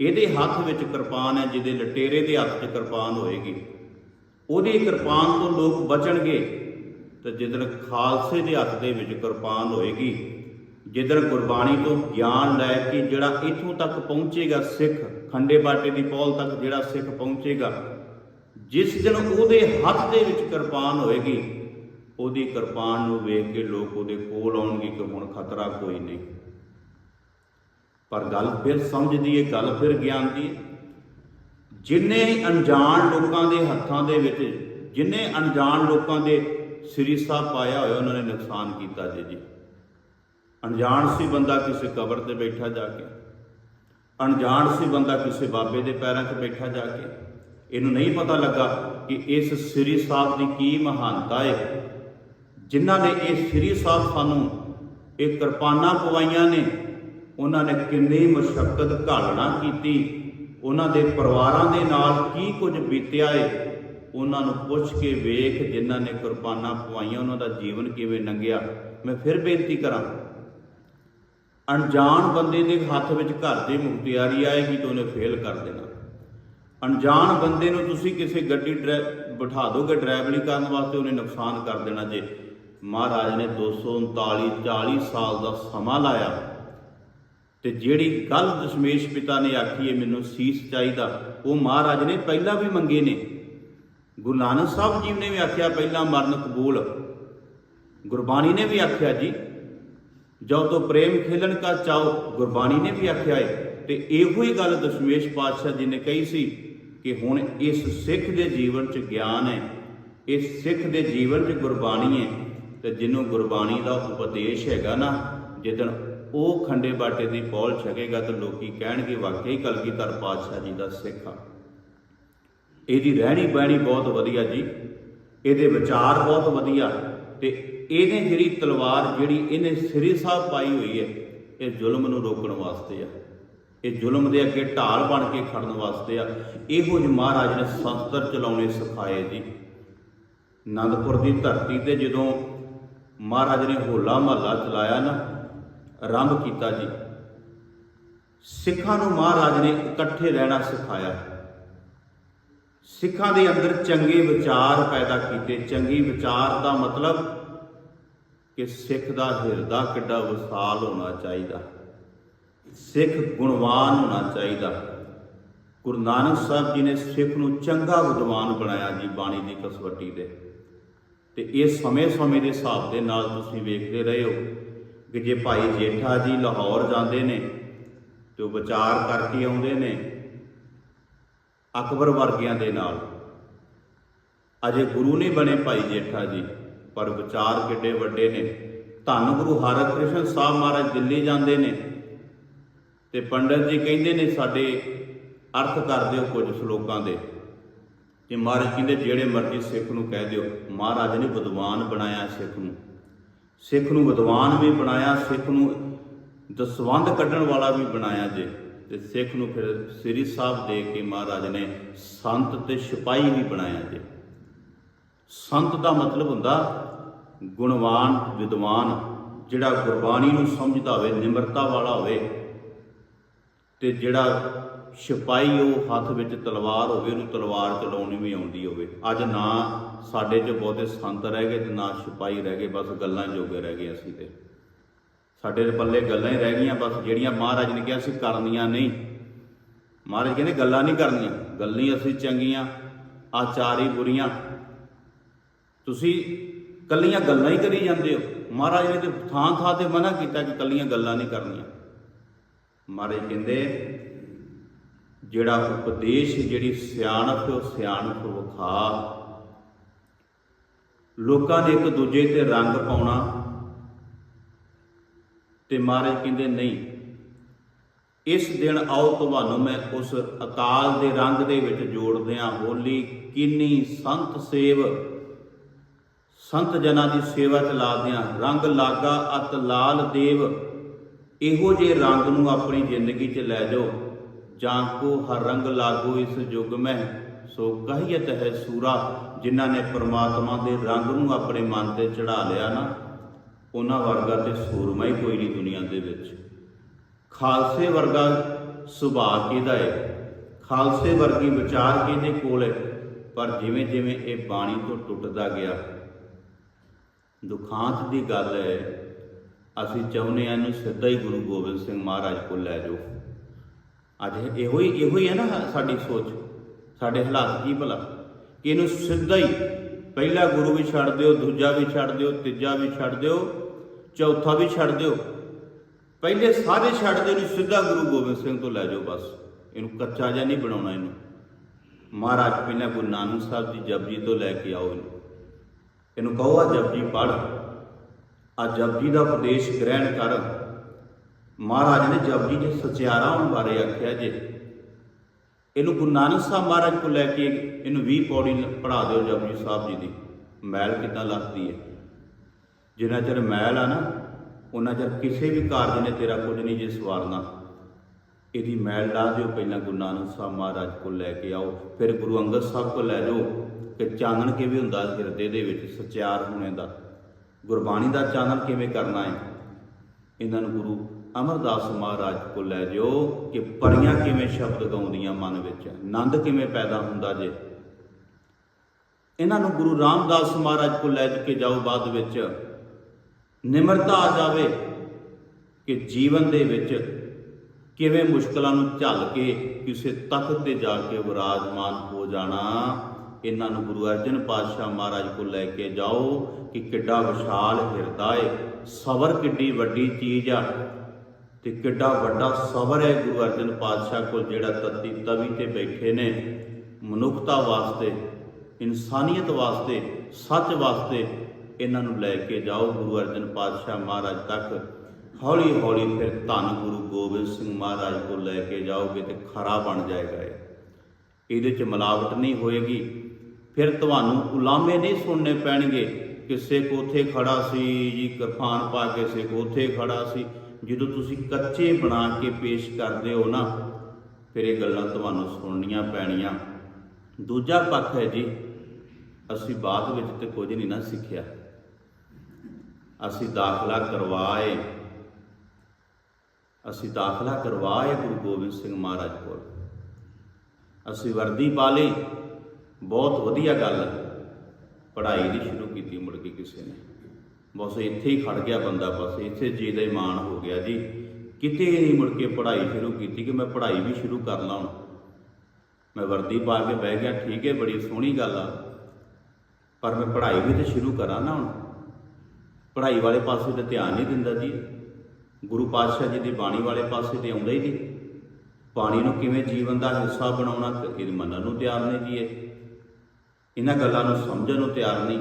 ਇਹਦੇ ਹੱਥ ਵਿੱਚ ਕਿਰਪਾਨ ਹੈ, ਜਿਹਦੇ ਲਟੇਰੇ ਦੇ ਹੱਥ 'ਚ ਕਿਰਪਾਨ ਹੋਏਗੀ। ਉਹਦੀ ਕਿਰਪਾਨ ਤੋਂ ਲੋਕ ਬਚਣਗੇ, ਤੇ ਜਿੱਦਣ ਖਾਲਸੇ ਦੇ ਹੱਥ ਦੇ ਵਿੱਚ ਕਿਰਪਾਨ ਹੋਏਗੀ, ਜਿੱਦਣ ਗੁਰਬਾਣੀ ਤੋਂ ਗਿਆਨ ਲੈ ਕੇ ਜਿਹੜਾ ਇੱਥੋਂ ਤੱਕ ਪਹੁੰਚੇਗਾ ਸਿੱਖ, ਖੰਡੇ ਬਾਟੇ ਦੀ ਪੌਲ ਤੱਕ ਜਿਹੜਾ ਸਿੱਖ ਪਹੁੰਚੇਗਾ, ਜਿਸ ਦਿਨ ਉਹਦੇ ਹੱਥ ਦੇ ਵਿੱਚ ਕਿਰਪਾਨ ਹੋਏਗੀ ਉਹਦੀ ਕਿਰਪਾਨ ਨੂੰ ਵੇਖ ਕੇ ਲੋਕ ਉਹਦੇ ਕੋਲ ਆਉਣਗੇ ਕਿ ਹੁਣ ਖਤਰਾ ਕੋਈ ਨਹੀਂ। ਪਰ ਗੱਲ ਫਿਰ ਸਮਝਦੀ ਹੈ ਗੱਲ ਫਿਰ ਗਿਆਨ ਦੀ ਹੈ ਜਿੰਨੇ ਅਣਜਾਣ ਲੋਕਾਂ ਦੇ ਹੱਥਾਂ ਦੇ ਵਿੱਚ, ਜਿੰਨੇ ਅਣਜਾਣ ਲੋਕਾਂ ਦੇ ਸ੍ਰੀ ਸਾਹਿਬ ਪਾਇਆ ਹੋਇਆ, ਉਹਨਾਂ ਨੇ ਨੁਕਸਾਨ ਕੀਤਾ ਜੀ ਜੀ। ਅਣਜਾਣ ਸੀ ਬੰਦਾ ਕਿਸੇ ਕਬਰ ਤੇ ਬੈਠਾ ਜਾ ਕੇ। ਅਣਜਾਣ ਸੀ ਬੰਦਾ ਕਿਸੇ ਬਾਬੇ ਦੇ ਪੈਰਾਂ 'ਚ ਬੈਠਾ ਜਾ ਕੇ। ਇਹਨੂੰ ਨਹੀਂ ਪਤਾ ਲੱਗਾ ਕਿ ਇਸ ਸ੍ਰੀ ਸਾਹਿਬ ਦੀ ਕੀ ਮਹਾਨਤਾ ਹੈ ਜਿਨ੍ਹਾਂ ਨੇ ਇਹ ਸ੍ਰੀ ਸਾਹਿਬ ਸਾਨੂੰ ਇਹ ਕਿਰਪਾਨਾਂ ਪਵਾਈਆਂ ਨੇ, ਉਹਨਾਂ ਨੇ ਕਿੰਨੀ ਮੁਸ਼ਕਲ ਘਾਲਣਾ ਕੀਤੀ, ਉਹਨਾਂ ਦੇ ਪਰਿਵਾਰਾਂ ਦੇ ਨਾਲ ਕੀ ਕੁਝ ਬੀਤਿਆ ਏ, ਉਹਨਾਂ ਨੂੰ ਪੁੱਛ ਕੇ ਵੇਖ ਜਿਨ੍ਹਾਂ ਨੇ ਕੁਰਬਾਨਾਂ ਪਵਾਈਆਂ, ਉਹਨਾਂ ਦਾ ਜੀਵਨ ਕਿਵੇਂ ਲੰਘਿਆ। ਮੈਂ ਫਿਰ ਬੇਨਤੀ ਕਰਾਂ, ਅਣਜਾਣ ਬੰਦੇ ਦੇ ਹੱਥ ਵਿੱਚ ਘਰ ਦੀ ਮੁਖਤਿਆਰੀ ਆਏਗੀ ਤਾਂ ਉਹਨੇ ਫੇਲ ਕਰ ਦੇਣਾ। ਅਣਜਾਣ ਬੰਦੇ ਨੂੰ ਤੁਸੀਂ ਕਿਸੇ ਗੱਡੀ ਡਰਾ- ਬਿਠਾ ਦੋਗੇ ਡਰਾਈਵਰੀ ਕਰਨ ਵਾਸਤੇ, ਉਹਨੇ ਨੁਕਸਾਨ ਕਰ ਦੇਣਾ ਜੇ। ਮਹਾਰਾਜ ਨੇ 239 40 ਸਾਲ ਦਾ ਸਮਾਂ ਲਾਇਆ ਤੇ ਜਿਹੜੀ ਗੱਲ ਦਸ਼ਮੇਸ਼ ਪਿਤਾ ਨੇ ਆਖੀ ਹੈ, ਮੈਨੂੰ ਸੀਸ ਚਾਹੀਦਾ। ਉਹ ਮਹਾਰਾਜ ਨੇ ਪਹਿਲਾਂ ਵੀ ਮੰਗੇ ਨੇ। ਗੁਰੂ ਨਾਨਕ ਸਾਹਿਬ ਜੀ ਨੇ ਵੀ ਆਖਿਆ, ਪਹਿਲਾਂ ਮਰਨ ਕਬੂਲ। ਗੁਰਬਾਣੀ ਨੇ ਵੀ ਆਖਿਆ ਜੀ ਜੋ ਤੋ ਪ੍ਰੇਮ ਖੇਲਣ ਕਾ ਚਾਓ ਗੁਰਬਾਣੀ ਨੇ ਵੀ ਆਖਿਆ ਹੈ। ਤੇ ਇਹੋ ਹੀ ਗੱਲ ਦਸ਼ਮੇਸ਼ ਪਾਤਸ਼ਾਹ ਜੀ ਨੇ ਕਹੀ ਸੀ ਕਿ ਹੁਣ ਇਸ ਸਿੱਖ ਦੇ ਜੀਵਨ 'ਚ ਗਿਆਨ ਹੈ, ਇਸ ਸਿੱਖ ਦੇ ਜੀਵਨ 'ਚ ਗੁਰਬਾਣੀ ਹੈ। ਤੇ ਜਿਹਨੂੰ ਗੁਰਬਾਣੀ ਦਾ ਉਪਦੇਸ਼ ਹੈਗਾ ਨਾ, ਜਿੱਦਣ ਉਹ ਖੰਡੇ ਬਾਟੇ ਦੀ ਪੌਲ ਛਕੇਗਾ ਤਾਂ ਲੋਕੀ ਕਹਿਣਗੇ, ਵਾਕਈ ਕਲਗੀਧਰ ਪਾਤਸ਼ਾਹ ਜੀ ਦਾ ਸਿੱਖ ਆ। ਇਹਦੀ ਰਹਿਣੀ ਬਹਿਣੀ ਬਹੁਤ ਵਧੀਆ ਜੀ। ਇਹਦੇ ਵਿਚਾਰ ਬਹੁਤ ਵਧੀਆ। ਤੇ ਇਹਨੇ ਜਿਹੜੀ ਤਲਵਾਰ ਜਿਹੜੀ ਇਹਨੇ ਸ੍ਰੀ ਸਾਹਿਬ ਪਾਈ ਹੋਈ ਹੈ, ਇਹ ਜ਼ੁਲਮ ਨੂੰ ਰੋਕਣ ਵਾਸਤੇ ਆ। ਇਹ ਜ਼ੁਲਮ ਦੇ ਅੱਗੇ ਢਾਲ ਬਣ ਕੇ ਖੜਨ ਵਾਸਤੇ ਆ। ਇਹੋ ਜਿਹੇ ਮਹਾਰਾਜ ਨੇ ਸ਼ਸਤਰ ਚਲਾਉਣੇ ਸਿਖਾਏ ਜੀ। ਆਨੰਦਪੁਰ ਦੀ ਧਰਤੀ ਤੇ ਜਦੋਂ ਮਹਾਰਾਜ ਨੇ ਹੋਲਾ ਮਹੱਲਾ ਚਲਾਇਆ ਨਾ, ਆਰੰਭ ਕੀਤਾ ਜੀ। ਸਿੱਖਾਂ ਨੂੰ ਮਹਾਰਾਜ ਨੇ ਇਕੱਠੇ ਰਹਿਣਾ ਸਿਖਾਇਆ। ਸਿੱਖਾਂ ਦੇ ਅੰਦਰ ਚੰਗੇ ਵਿਚਾਰ ਪੈਦਾ ਕੀਤੇ। ਚੰਗੀ ਵਿਚਾਰ ਦਾ ਮਤਲਬ ਕਿ ਸਿੱਖ ਦਾ ਹਿਰਦਾ ਕਿੱਡਾ ਵਿਸ਼ਾਲ ਹੋਣਾ ਚਾਹੀਦਾ। ਸਿੱਖ ਗੁਣਵਾਨ ਹੋਣਾ ਚਾਹੀਦਾ। ਗੁਰੂ ਨਾਨਕ ਸਾਹਿਬ ਜੀ ਨੇ ਸਿੱਖ ਨੂੰ ਚੰਗਾ ਵਿਦਵਾਨ ਬਣਾਇਆ ਜੀ, ਬਾਣੀ ਦੀ ਕਸਵੱਟੀ ਦੇ ਤੇ ਇਹ ਸਮੇਂ-ਸਮੇਂ ਦੇ ਹਿਸਾਬ ਦੇ ਨਾਲ ਤੁਸੀਂ ਵੇਖਦੇ ਰਹੇ ਹੋ ਕਿ ਜੇ ਭਾਈ ਜੇਠਾ ਜੀ ਲਾਹੌਰ ਜਾਂਦੇ ਨੇ ਤੇ ਉਹ ਵਿਚਾਰ ਕਰਕੇ ਆਉਂਦੇ ਨੇ ਅਕਬਰ ਵਰਗਿਆਂ ਦੇ ਨਾਲ। ਅਜੇ ਗੁਰੂ ਨਹੀਂ ਬਣੇ ਭਾਈ ਜੇਠਾ ਜੀ, ਪਰ ਵਿਚਾਰ ਕਿੱਡੇ ਵੱਡੇ ਨੇ। ਧੰਨ ਗੁਰੂ ਹਰਿਕ੍ਰਿਸ਼ਨ ਸਾਹਿਬ ਮਹਾਰਾਜ ਦਿੱਲੀ ਜਾਂਦੇ ਨੇ ਤੇ ਪੰਡਤ ਜੀ ਕਹਿੰਦੇ ਨੇ ਸਾਡੇ ਅਰਥ ਕਰ ਦਿਓ ਕੁਝ ਸ਼ਲੋਕਾਂ ਦੇ। ਤੇ ਮਹਾਰਾਜ ਕਹਿੰਦੇ ਜਿਹੜੇ ਮਰਜ਼ੀ ਸਿੱਖ ਨੂੰ ਕਹਿ ਦਿਓ, ਮਹਾਰਾਜ ਨੇ ਵਿਦਵਾਨ ਬਣਾਇਆ ਸਿੱਖ ਨੂੰ। ਸਿੱਖ ਨੂੰ ਵਿਦਵਾਨ ਵੀ ਬਣਾਇਆ, ਸਿੱਖ ਨੂੰ ਦਸਵੰਧ ਕੱਢਣ ਵਾਲਾ ਵੀ ਬਣਾਇਆ ਜੇ। ਤੇ ਸਿੱਖ ਨੂੰ ਫਿਰ ਸ੍ਰੀ ਸਾਹਿਬ ਦੇ ਕੇ ਮਹਾਰਾਜ ਨੇ ਸੰਤ ਤੇ ਸਿਪਾਹੀ ਵੀ ਬਣਾਇਆ ਜੇ। ਸੰਤ ਦਾ ਮਤਲਬ ਹੁੰਦਾ ਗੁਣਵਾਨ, ਵਿਦਵਾਨ, ਜਿਹੜਾ ਗੁਰਬਾਣੀ ਨੂੰ ਸਮਝਦਾ ਹੋਵੇ, ਨਿਮਰਤਾ ਵਾਲਾ ਹੋਵੇ, ਤੇ ਜਿਹੜਾ ਸਿਪਾਹੀ ਉਹ ਹੱਥ ਵਿੱਚ ਤਲਵਾਰ ਹੋਵੇ, ਉਹਨੂੰ ਤਲਵਾਰ ਚਲਾਉਣੀ ਵੀ ਆਉਂਦੀ ਹੋਵੇ। ਅੱਜ ਨਾ ਸਾਡੇ 'ਚ ਬਹੁਤੇ ਸੰਤ ਰਹਿ ਗਏ ਤੇ ਨਾ ਸਿਪਾਹੀ ਰਹਿ ਗਏ, ਬਸ ਗੱਲਾਂ ਜੋਗੇ ਰਹਿ ਗਏ ਅਸੀਂ ਤੇ। ਸਾਡੇ ਦੇ ਪੱਲੇ ਗੱਲਾਂ ਹੀ ਰਹਿ ਗਈਆਂ, ਬਸ ਜਿਹੜੀਆਂ ਮਹਾਰਾਜ ਨੇ ਕਿਹਾ ਸੀ ਕਰਨੀਆਂ ਨਹੀਂ। ਮਹਾਰਾਜ ਕਹਿੰਦੇ ਗੱਲਾਂ ਨਹੀਂ ਕਰਨੀਆਂ, ਗੱਲਾਂ ਅਸੀਂ ਚੰਗੀਆਂ, ਆਚਾਰੀ ਬੁਰੀਆਂ। ਤੁਸੀਂ ਕੱਲੀਆਂ ਗੱਲਾਂ ਹੀ ਕਰੀ ਜਾਂਦੇ ਹੋ। ਮਹਾਰਾਜ ਨੇ ਤੇ ਥਾਂ ਥਾਂ ਤੇ ਮਨਾ ਕੀਤਾ ਕਿ ਕੱਲੀਆਂ ਗੱਲਾਂ ਨਹੀਂ ਕਰਨੀਆਂ। ਮਹਾਰਾਜ ਕਹਿੰਦੇ ਜਿਹੜਾ ਉਪਦੇਸ਼, ਜਿਹੜੀ ਸਿਆਣਪ, ਉਹ ਸਿਆਣਪ ਵਿਖਾ। ਲੋਕਾਂ ਦੇ ਇੱਕ ਦੂਜੇ ਤੇ ਰੰਗ ਪਾਉਣਾ। ਤੇ ਮਹਾਰਾਜ ਕਹਿੰਦੇ, ਨਹੀਂ, ਇਸ ਦਿਨ ਆਓ, ਤੁਹਾਨੂੰ ਮੈਂ ਉਸ ਅਕਾਲ ਦੇ ਰੰਗ ਦੇ ਵਿੱਚ ਜੋੜਦਿਆਂ ਹੋਲੀ ਕਿੰਨੀ ਸੰਤ ਸੇਵ, ਸੰਤ ਜਨਾਂ ਦੀ ਸੇਵਾ ਚ ਲਾਦਿਆਂ ਰੰਗ ਲਾਗਾ ਅਤ ਲਾਲ ਦੇਵ, ਇਹੋ ਜੇ ਰੰਗ ਨੂੰ ਆਪਣੀ ਜ਼ਿੰਦਗੀ 'ਚ ਲੈ ਜਾਓ। ਜਾਂ ਕੋ ਹਰ ਰੰਗ ਲਾਗੋ ਇਸ ਯੁਗ ਮਹਿ ਸੋ ਕਹੀਅਤ ਹੈ ਸੂਰਾ, ਜਿਨ੍ਹਾਂ ਨੇ ਪ੍ਰਮਾਤਮਾ ਦੇ ਰੰਗ ਨੂੰ ਆਪਣੇ ਮਨ ਤੇ ਚੜਾ ਲਿਆ ਨਾ, ਉਹਨਾਂ ਵਰਗਾ ਤੇ ਸੂਰਮਾ ਹੀ ਕੋਈ ਨਹੀਂ ਦੁਨੀਆ ਦੇ ਵਿੱਚ। ਖਾਲਸੇ ਵਰਗਾ ਸੁਭਾਅ ਕਿਹਦਾ ਹੈ ਖਾਲਸੇ ਵਰਗੀ ਵਿਚਾਰ ਕਿਹਦੇ ਕੋਲ ਹੈ ਪਰ ਜਿਵੇਂ ਜਿਵੇਂ ਇਹ ਬਾਣੀ ਤੋਂ ਟੁੱਟਦਾ ਗਿਆ, ਦੁਖਾਂਤ ਦੀ ਗੱਲ ਹੈ ਅਸੀਂ ਚਾਹੁੰਦੇ ਹਾਂ ਇਹਨੂੰ ਸਿੱਧਾ ਹੀ ਗੁਰੂ ਗੋਬਿੰਦ ਸਿੰਘ ਮਹਾਰਾਜ ਕੋਲ ਲੈ ਜਾਓ। ਅੱਜ ਇਹੋ ਹੀ ਇਹੋ ਹੀ ਹੈ ਨਾ ਸਾਡੀ ਸੋਚ। ਸਾਡੇ ਹਾਲਾਤ ਕੀ ਭਲਾ? ਕਿ ਇਹਨੂੰ ਸਿੱਧਾ ਹੀ ਪਹਿਲਾ ਗੁਰੂ ਵੀ ਛੱਡ ਦਿਓ, ਦੂਜਾ ਵੀ ਛੱਡ ਦਿਓ, ਤੀਜਾ ਵੀ ਛੱਡ ਦਿਓ, ਚੌਥਾ ਵੀ ਛੱਡ ਦਿਓ। ਪਹਿਲੇ ਸਾਰੇ ਛੱਡ ਦਿਓ, ਇਹਨੂੰ ਸਿੱਧਾ ਗੁਰੂ ਗੋਬਿੰਦ ਸਿੰਘ ਤੋਂ ਲੈ ਜਾਓ ਬਸ। ਇਹਨੂੰ ਕੱਚਾ ਜਿਹਾ ਨਹੀਂ ਬਣਾਉਣਾ ਇਹਨੂੰ। ਮਹਾਰਾਜ ਪਹਿਲਾਂ ਗੁਰੂ ਨਾਨਕ ਸਾਹਿਬ ਦੀ ਜਪਜੀ ਤੋਂ ਲੈ ਕੇ ਆਓ ਇਹਨੂੰ। ਇਹਨੂੰ ਕਹੋ, ਆ ਜਪਜੀ ਪੜ੍ਹ। ਆ ਜਪਜੀ ਦਾ ਉਪਦੇਸ਼ ਗ੍ਰਹਿਣ ਕਰ। ਮਹਾਰਾਜ ਨੇ ਜਪਜੀ ਦੇ ਸਚਿਆਰਾ ਹੋਣ ਬਾਰੇ ਆਖਿਆ ਜੇ। ਇਹਨੂੰ ਗੁਰੂ ਨਾਨਕ ਸਾਹਿਬ ਮਹਾਰਾਜ ਕੋਲ ਲੈ ਕੇ ਇਹਨੂੰ 20 ਪੌੜੀ ਪੜ੍ਹਾ ਦਿਓ ਜਪਜੀ ਸਾਹਿਬ ਜੀ ਦੀ। ਮੈਲ ਕਿੱਦਾਂ ਲੱਗਦੀ ਹੈ? ਜਿੰਨਾ ਚਿਰ ਮੈਲ ਆ ਨਾ ਉਹਨਾਂ ਚਿਰ ਕਿਸੇ ਵੀ ਕਾਰਜ ਨੇ ਤੇਰਾ ਕੁਝ ਨਹੀਂ ਜੇ ਸਵਾਰਨਾ। ਇਹਦੀ ਮੈਲ ਲਾ ਦਿਓ ਪਹਿਲਾਂ ਗੁਰੂ ਨਾਨਕ ਸਾਹਿਬ ਮਹਾਰਾਜ ਕੋਲ ਲੈ ਕੇ ਆਓ। ਫਿਰ ਗੁਰੂ ਅੰਗਦ ਸਾਹਿਬ ਕੋਲ ਲੈ ਜਾਓ ਕਿ ਚਾਨਣ ਕਿਵੇਂ ਹੁੰਦਾ ਹਿਰਦੇ ਦੇ ਵਿੱਚ ਸਚਿਆਰ ਹੋਣੇ ਦਾ। ਗੁਰਬਾਣੀ ਦਾ ਚਾਨਣ ਕਿਵੇਂ ਕਰਨਾ ਹੈ? ਇਹਨਾਂ ਨੂੰ ਗੁਰੂ ਅਮਰਦਾਸ ਮਹਾਰਾਜ ਕੋਲ ਲੈ ਜਾਓ ਕਿ ਪਰੀਆਂ ਕਿਵੇਂ ਸ਼ਬਦ ਗਾਉਂਦੀਆਂ ਮਨ ਵਿੱਚ? ਆਨੰਦ ਕਿਵੇਂ ਪੈਦਾ ਹੁੰਦਾ ਜੇ? ਇਹਨਾਂ ਨੂੰ ਗੁਰੂ ਰਾਮਦਾਸ ਮਹਾਰਾਜ ਕੋਲ ਲੈ ਕੇ ਜਾਓ ਬਾਅਦ ਵਿੱਚ। ਨਿਮਰਤਾ ਆ ਜਾਵੇ ਕਿ ਜੀਵਨ ਦੇ ਵਿੱਚ ਕਿਵੇਂ ਮੁਸ਼ਕਲਾਂ ਨੂੰ ਝੱਲ ਕੇ ਕਿਸੇ ਤਖਤ ਤੇ ਜਾ ਕੇ ਵਿਰਾਜਮਾਨ ਹੋ ਜਾਣਾ। ਇਹਨਾਂ ਨੂੰ ਗੁਰੂ ਅਰਜਨ ਪਾਤਸ਼ਾਹ ਮਹਾਰਾਜ ਕੋਲ ਲੈ ਕੇ ਜਾਓ ਕਿ ਕਿੱਡਾ ਵਿਸ਼ਾਲ ਹਿਰਦਾ ਏ। ਸਬਰ ਕਿੱਡੀ ਵੱਡੀ ਚੀਜ਼ ਆ। ਤੇ ਕਿੱਡਾ ਵੱਡਾ ਸਬਰ ਹੈ ਗੁਰੂ ਅਰਜਨ ਪਾਤਸ਼ਾਹ ਕੋਲ, ਜਿਹੜਾ ਤਤੀ ਤਵੀ ਤੇ ਬੈਠੇ ਨੇ ਮਨੁੱਖਤਾ ਵਾਸਤੇ, ਇਨਸਾਨੀਅਤ ਵਾਸਤੇ, ਸੱਚ ਵਾਸਤੇ ਇਹਨਾਂ ਨੂੰ ਲੈ ਕੇ ਜਾਓ ਗੁਰੂ ਅਰਜਨ ਪਾਤਸ਼ਾਹ ਮਹਾਰਾਜ ਤੱਕ। ਹੌਲੀ ਹੌਲੀ ਫਿਰ ਧੰਨ ਗੁਰੂ ਗੋਬਿੰਦ ਸਿੰਘ ਮਹਾਰਾਜ ਕੋਲ ਲੈ ਕੇ ਜਾਓਗੇ ਤੇ ਖਰਾ ਬਣ ਜਾਏਗਾ ਇਹ। ਇਹਦੇ ਚ ਮਿਲਾਵਟ ਨਹੀਂ ਹੋਏਗੀ। ਫਿਰ ਤੁਹਾਨੂੰ ਉਲਾਮੇ ਨਹੀਂ ਸੁਣਨੇ ਪੈਣਗੇ ਕਿ ਸਿੱਖ ਉੱਥੇ ਖੜਾ ਸੀ ਜੀ, ਕਿਰਪਾਨ ਪਾ ਕੇ ਸਿੱਖ ਉੱਥੇ ਖੜਾ ਸੀ। ਜਦੋਂ ਤੁਸੀਂ ਕੱਚੇ ਬਣਾ ਕੇ ਪੇਸ਼ ਕਰਦੇ ਹੋ ਨਾ, ਫਿਰ ਇਹ ਗੱਲਾਂ ਤੁਹਾਨੂੰ ਸੁਣਨੀਆਂ ਪੈਣੀਆਂ। ਦੂਜਾ ਪੱਖ ਹੈ ਜੀ, ਅਸੀਂ ਬਾਅਦ ਵਿੱਚ ਤੇ ਕੁਝ ਨਹੀਂ ਨਾ ਸਿੱਖਿਆ। ਅਸੀਂ ਦਾਖਲਾ ਕਰਵਾਏ। ਅਸੀਂ ਦਾਖਲਾ ਕਰਵਾਏ ਗੁਰੂ ਗੋਬਿੰਦ ਸਿੰਘ ਮਹਾਰਾਜ ਕੋਲ। ਅਸੀਂ ਵਰਦੀ ਪਾ ਲਈ। ਬਹੁਤ ਵਧੀਆ ਗੱਲ। ਪੜ੍ਹਾਈ ਦੀ ਸ਼ੁਰੂ ਕੀਤੀ ਮੁੜ ਕੇ ਕਿਸੇ ਨੇ। ਬਸ ਇੱਥੇ ਹੀ ਖੜ ਗਿਆ ਬੰਦਾ ਬਸ, ਇੱਥੇ ਜੀ ਦਾ ਇਮਾਨ ਹੋ ਗਿਆ ਜੀ। ਕਿਤੇ ਨਹੀਂ ਮੁੜ ਕੇ ਪੜ੍ਹਾਈ ਸ਼ੁਰੂ ਕੀਤੀ ਕਿ ਮੈਂ ਪੜ੍ਹਾਈ ਵੀ ਸ਼ੁਰੂ ਕਰ ਲਾਂ ਹੁਣ। ਮੈਂ ਵਰਦੀ ਪਾ ਕੇ ਬਹਿ ਗਿਆ, ਠੀਕ ਹੈ, ਬੜੀ ਸੋਹਣੀ ਗੱਲ ਆ। ਪਰ ਮੈਂ ਪੜ੍ਹਾਈ ਵੀ ਤੇ ਸ਼ੁਰੂ ਕਰਾਂ ਨਾ ਹੁਣ। ਪੜ੍ਹਾਈ ਵਾਲੇ ਪਾਸੇ ਤੇ ਧਿਆਨ ਨਹੀਂ ਦਿੰਦਾ ਜੀ। ਗੁਰੂ ਪਾਤਸ਼ਾਹ ਜੀ ਦੀ ਬਾਣੀ ਵਾਲੇ ਪਾਸੇ ਤੇ ਆਉਂਦਾ ਹੀ ਨਹੀਂ। ਬਾਣੀ ਨੂੰ ਕਿਵੇਂ ਜੀਵਨ ਦਾ ਹਿੱਸਾ ਬਣਾਉਣਾ ਇਹ ਮੰਨਣ ਨੂੰ ਤਿਆਰ ਨਹੀਂ ਜੀ ਇਹਨਾਂ ਗੱਲਾਂ ਨੂੰ ਸਮਝਣ ਨੂੰ ਤਿਆਰ ਨਹੀਂ।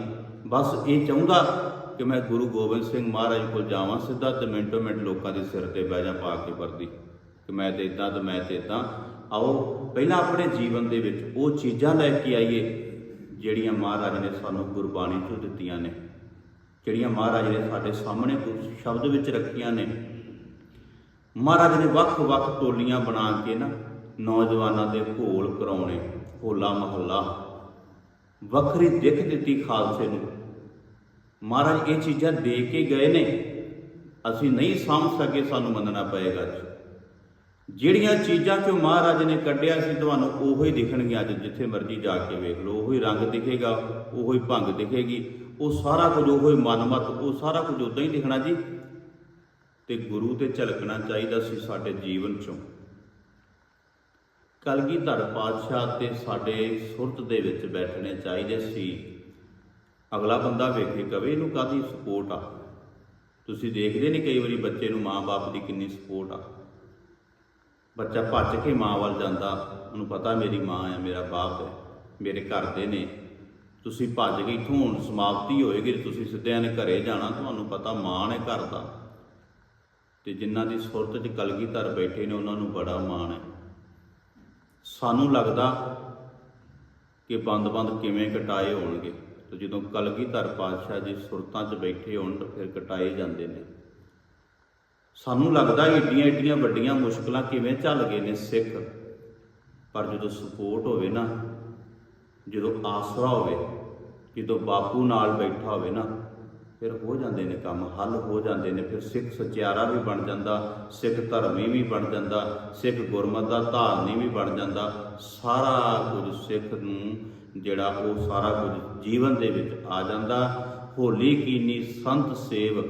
ਬਸ ਇਹ ਚਾਹੁੰਦਾ ਕਿ ਮੈਂ ਗੁਰੂ ਗੋਬਿੰਦ ਸਿੰਘ ਮਹਾਰਾਜ ਕੋਲ ਜਾਵਾਂ, ਸਿੱਧਾ ਤੇ ਮਿੰਟੋ ਮਿੰਟ ਲੋਕਾਂ ਦੇ ਸਿਰ ਤੇ ਬਹਿ ਜਾ ਪਾ ਕੇ ਵਰਦੀ। ਕਿ ਮੈਂ ਤੇ ਇਦਾਂ ਤੇ ਮੈਂ ਤੇ ਇਦਾਂ ਆਓ, ਪਹਿਲਾਂ ਆਪਣੇ ਜੀਵਨ ਦੇ ਵਿੱਚ ਉਹ ਚੀਜ਼ਾਂ ਲੈ ਕੇ ਆਈਏ, ਜਿਹੜੀਆਂ ਮਹਾਰਾਜ ਨੇ ਸਾਨੂੰ ਗੁਰਬਾਣੀ ਤੋਂ ਦਿੱਤੀਆਂ ਨੇ, ਜਿਹੜੀਆਂ ਮਹਾਰਾਜ ਨੇ ਸਾਡੇ ਸਾਹਮਣੇ ਕੁਝ ਸ਼ਬਦ ਵਿੱਚ ਰੱਖੀਆਂ ਨੇ। ਮਹਾਰਾਜ ਨੇ ਵੱਖ-ਵੱਖ ਟੋਲੀਆਂ ਬਣਾ ਕੇ ਨਾ ਨੌਜਵਾਨਾਂ ਦੇ ਘੋਲ ਕਰਾਉਣੇ ਹੋਲਾ ਮਹੱਲਾ ਵੱਖਰੀ ਦਿੱਖ ਦਿੱਤੀ ਖਾਲਸੇ ਨੂੰ। ਮਹਾਰਾਜ, ਇਹ ਚੀਜ਼ਾਂ ਦੇ ਕੇ ਗਏ ਨੇ। ਅਸੀਂ ਨਹੀਂ ਸਮਝ ਸਕੇ ਸਾਨੂੰ ਮੰਨਣਾ ਪਏਗਾ ਜਿਹੜੀਆਂ ਚੀਜ਼ਾਂ ਚੋਂ ਮਹਾਰਾਜ ਨੇ ਕੱਢਿਆ ਸੀ, ਤੁਹਾਨੂੰ ਉਹੋ ਹੀ ਦਿਖਣਗੀਆਂ ਅੱਜ ਜਿੱਥੇ ਮਰਜ਼ੀ ਜਾ ਕੇ ਵੇਖ ਲਓ। ਉਹੋ ਹੀ ਰੰਗ ਦਿਖੇਗਾ, ਉਹੋ ਹੀ ਭੰਗ ਦਿਖੇਗੀ। ਉਹ ਸਾਰਾ ਕੁਝ ਉਹੋ ਹੀ ਮਨਮਤ, ਉਹ ਸਾਰਾ ਕੁਝ ਉਦਾਂ ਹੀ ਦਿਖਣਾ ਜੀ। ਤੇ ਗੁਰੂ ਤੇ ਝਲਕਣਾ ਚਾਹੀਦਾ ਸੀ ਸਾਡੇ ਜੀਵਨ ਚੋਂ। ਕਲਗੀਧਰ ਪਾਤਸ਼ਾਹ ਤੇ ਸਾਡੇ ਸੁਰਤ ਦੇ ਵਿੱਚ ਬੈਠਣੇ ਚਾਹੀਦੇ ਸੀ। ਅਗਲਾ ਬੰਦਾ ਵੇਖੇ ਕਵੇ ਇਹਨੂੰ ਕਾਦੀ ਸਪੋਰਟ ਆ? ਤੁਸੀਂ ਦੇਖਦੇ ਨਹੀਂ ਕਈ ਵਾਰੀ ਬੱਚੇ ਨੂੰ ਮਾਂ-ਬਾਪ ਦੀ ਕਿੰਨੀ ਸਪੋਰਟ ਆ। ਬੱਚਾ ਭੱਜ ਕੇ ਮਾਂ ਵੱਲ ਜਾਂਦਾ, ਉਹਨੂੰ ਪਤਾ ਮੇਰੀ ਮਾਂ ਹੈ ਮੇਰਾ ਬਾਪ ਹੈ, ਮੇਰੇ ਘਰ ਦੇ ਨੇ। ਤੁਸੀਂ ਭੱਜ ਕੇ ਇਥੋਂ ਹੁਣ ਸਮਾਪਤੀ ਹੋਏਗੀ, ਤੁਸੀਂ ਸਿੱਧਿਆਂ ਨੇ ਘਰੇ ਜਾਣਾ, ਤੁਹਾਨੂੰ ਪਤਾ ਮਾਂ ਨੇ ਘਰ ਦਾ। ਤੇ ਜਿਨ੍ਹਾਂ ਦੀ ਸੁਰਤ 'ਚ ਕਲਗੀਧਰ ਬੈਠੇ ਨੇ, ਉਹਨਾਂ ਨੂੰ ਬੜਾ ਮਾਣ ਹੈ। ਸਾਨੂੰ ਲੱਗਦਾ ਕਿ ਬੰਦ-ਬੰਦ ਕਿਵੇਂ ਕਟਾਏ ਹੋਣਗੇ। ਤੇ ਜਦੋਂ ਕਲਗੀਧਰ ਪਾਤਸ਼ਾਹ ਜੀ ਸੁਰਤਾਂ 'ਚ ਬੈਠੇ ਹੋਣ ਤਾਂ ਫਿਰ ਕਟਾਏ ਜਾਂਦੇ ਨੇ। ਸਾਨੂੰ ਲੱਗਦਾ ਏਡੀਆਂ ਏਡੀਆਂ ਵੱਡੀਆਂ ਮੁਸ਼ਕਲਾਂ ਕਿਵੇਂ ਝੱਲ ਗਏ ਨੇ ਸਿੱਖ। ਪਰ ਜਦੋਂ ਸਪੋਰਟ ਹੋਵੇ ਨਾ, ਜਦੋਂ ਆਸਰਾ ਹੋਵੇ, ਜਦੋਂ ਬਾਪੂ ਨਾਲ ਬੈਠਾ ਹੋਵੇ ਨਾ, ਫਿਰ ਹੋ ਜਾਂਦੇ ਨੇ ਕੰਮ, ਹੱਲ ਹੋ ਜਾਂਦੇ ਨੇ। ਫਿਰ ਸਿੱਖ ਸਚਿਆਰਾ ਵੀ ਬਣ ਜਾਂਦਾ, ਸਿੱਖ ਧਰਮੀ ਵੀ ਬਣ ਜਾਂਦਾ, ਸਿੱਖ ਗੁਰਮਤ ਦਾ ਧਾਰਨੀ ਵੀ ਬਣ ਜਾਂਦਾ। ਸਾਰਾ ਕੁਝ ਸਿੱਖ ਨੂੰ ਜਿਹੜਾ ਉਹ ਸਾਰਾ ਕੁਝ ਜੀਵਨ ਦੇ ਵਿੱਚ ਆ ਜਾਂਦਾ। ਹੋਲੀ ਕੀਨੀ ਸੰਤ ਸੇਵ।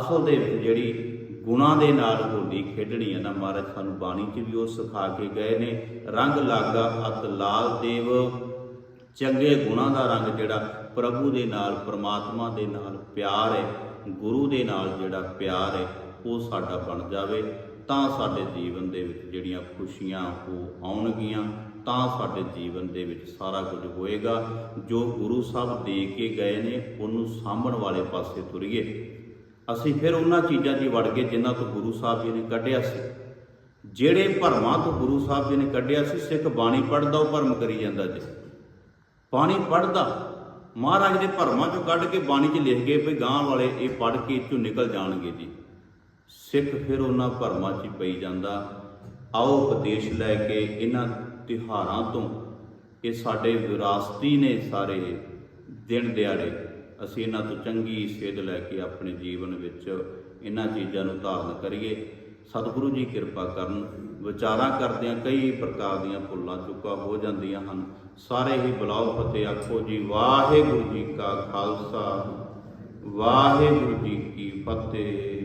ਅਸਲ ਦੇ ਵਿੱਚ ਜਿਹੜੀ ਗੁਣਾ ਦੇ ਨਾਲ ਹੋਲੀ ਖੇਡਣੀ ਹੈ ਨਾ ਮਹਾਰਾਜ, ਸਾਨੂੰ ਬਾਣੀ 'ਚ ਵੀ ਉਹ ਸਿਖਾ ਕੇ ਗਏ ਨੇ। ਰੰਗ ਲਾਗਾ ਅਤ ਲਾਲ ਦੇਵ। ਚੰਗੇ ਗੁਣਾਂ ਦਾ ਰੰਗ ਜਿਹੜਾ ਪ੍ਰਭੂ ਦੇ ਨਾਲ, ਪ੍ਰਮਾਤਮਾ ਦੇ ਨਾਲ ਪਿਆਰ ਹੈ, ਗੁਰੂ ਦੇ ਨਾਲ ਜਿਹੜਾ ਪਿਆਰ ਹੈ, ਉਹ ਸਾਡਾ ਬਣ ਜਾਵੇ। ਤਾਂ ਸਾਡੇ ਜੀਵਨ ਦੇ ਵਿੱਚ ਜਿਹੜੀਆਂ ਖੁਸ਼ੀਆਂ ਉਹ ਆਉਣਗੀਆਂ। ਤਾਂ ਸਾਡੇ ਜੀਵਨ ਦੇ ਵਿੱਚ ਸਾਰਾ ਕੁਝ ਹੋਏਗਾ। ਜੋ ਗੁਰੂ ਸਾਹਿਬ ਦੇ ਕੇ ਗਏ ਨੇ, ਉਹਨੂੰ ਸਾਂਭਣ ਵਾਲੇ ਪਾਸੇ ਤੁਰੀਏ। ਅਸੀਂ ਫਿਰ ਉਹਨਾਂ ਚੀਜ਼ਾਂ 'ਚ ਹੀ ਵੜ ਗਏ ਜਿਨ੍ਹਾਂ ਤੋਂ ਗੁਰੂ ਸਾਹਿਬ ਜੀ ਨੇ ਕੱਢਿਆ ਸੀ। ਜਿਹੜੇ ਭਰਮਾਂ ਤੋਂ ਗੁਰੂ ਸਾਹਿਬ ਜੀ ਨੇ ਕੱਢਿਆ ਸੀ, ਸਿੱਖ ਬਾਣੀ ਪੜਦਾ ਉਹ ਭਰਮ ਕਰੀ ਜਾਂਦਾ ਜੀ। ਬਾਣੀ ਪੜਦਾ ਮਹਾਰਾਜ ਦੇ ਭਰਮਾਂ ਚੋਂ ਕੱਢ ਕੇ ਬਾਣੀ 'ਚ ਲਿਖ ਗਏ ਵੀ ਗਾਂ ਵਾਲੇ ਇਹ ਪੜ ਕੇ ਇੱਥੋਂ ਨਿਕਲ ਜਾਣਗੇ ਜੀ। ਸਿੱਖ ਫਿਰ ਉਹਨਾਂ ਭਰਮਾਂ 'ਚ ਪਈ ਜਾਂਦਾ। ਆਓ ਉਪਦੇਸ਼ ਲੈ ਕੇ ਇਹਨਾਂ ਤਿਹਾਰਾਂ ਤੋਂ ਇਹ ਸਾਡੇ ਵਿਰਾਸਤੀ ਨੇ ਸਾਰੇ ਦਿਨ ਦਿਹਾੜੇ ਅਸੀਂ ਇਹਨਾਂ ਤੋਂ ਚੰਗੀ ਸੇਧ ਲੈ ਕੇ ਆਪਣੇ ਜੀਵਨ ਵਿੱਚ ਇਹਨਾਂ ਚੀਜ਼ਾਂ ਨੂੰ ਧਾਰਨ ਕਰੀਏ। ਸਤਿਗੁਰੂ ਜੀ ਕਿਰਪਾ ਕਰਨ, ਵਿਚਾਰਾਂ ਕਰਦਿਆਂ ਕਈ ਪ੍ਰਕਾਰ ਦੀਆਂ ਫੁੱਲਾਂ ਚੁੱਕਾ ਹੋ ਜਾਂਦੀਆਂ ਹਨ। ਸਾਰੇ ਹੀ ਬੁਲਾਓ ਫਤਿਹ ਆਖੋ ਜੀ, ਵਾਹਿਗੁਰੂ ਜੀ ਕਾ ਖਾਲਸਾ, ਵਾਹਿਗੁਰੂ ਜੀ ਕੀ ਫਤਿਹ।